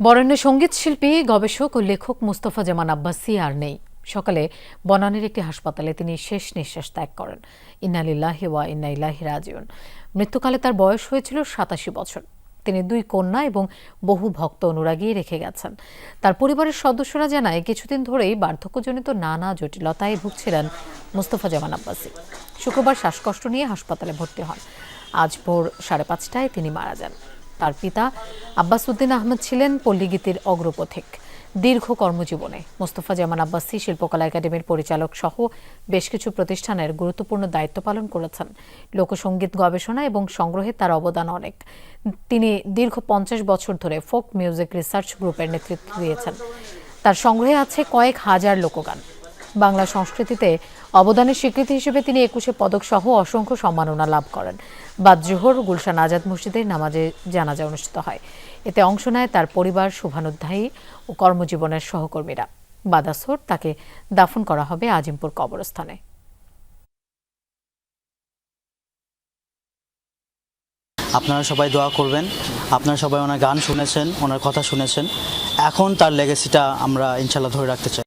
বরেণ্য সংগীত শিল্পী, গবেষক ও লেখক মুস্তফা জামান আব্বাসি আর নেই। সকালে বনানীর একটি হাসপাতালে তিনি শেষ নিঃশ্বাস ত্যাগ করেন। ইন্নালিল্লাহি ওয়া ইন্না ইলাইহি রাজিউন। মৃত্যুকালে তার বয়স হয়েছিল সাতাশি বছর। তিনি দুই কন্যা এবং বহু ভক্ত অনুরাগী রেখে গেছেন। তার পরিবারের সদস্যরা জানায়, কিছুদিন ধরেই বার্ধক্যজনিত নানা জটিলতায় ভুগছিলেন মুস্তফা জামান আব্বাসি। শুক্রবার শ্বাসকষ্ট নিয়ে হাসপাতালে ভর্তি হন। আজ ভোর সাড়ে পাঁচটায় তিনি মারা যান। তার পিতা আব্বাস উদ্দিন আহমেদ ছিলেন পল্লীগীতির অগ্রপথিক। দীর্ঘ কর্মজীবনে মোস্তফা জামান আব্বাসী শিল্পকলা একাডেমির পরিচালক সহ বেশ কিছু প্রতিষ্ঠানের গুরুত্বপূর্ণ দায়িত্ব পালন করেছেন। লোকসঙ্গীত গবেষণা এবং সংগ্রহে তার অবদান অনেক। তিনি দীর্ঘ পঞ্চাশ বছর ধরে ফোক মিউজিক রিসার্চ গ্রুপের নেতৃত্ব দিয়েছেন। তার সংগ্রহে আছে কয়েক হাজার লোকগান। বাংলা সংস্কৃতিতে অবদানের স্বীকৃতি হিসেবে তিনি একুশে পদক সহ অসংখ্য সম্মাননা লাভ করেন। বাদ জোহর গুলশান আজাদ মসজিদের নামাজে জানাজা অনুষ্ঠিত হয়। এতে অংশ নেয় তার পরিবার, শুভানুধ্যায়ী ও কর্মজীবনের সহকর্মীরা। বাদাসর তাকে দাফন করা হবে আজিমপুর কবরস্থানে। আপনারা সবাই দোয়া করবেন। আপনারা সবাই ওনার গান শুনেছেন, ওনার কথা শুনেছেন। এখন তার লেগেসিটা আমরা ইনশাল্লাহ ধরে রাখতে চাই।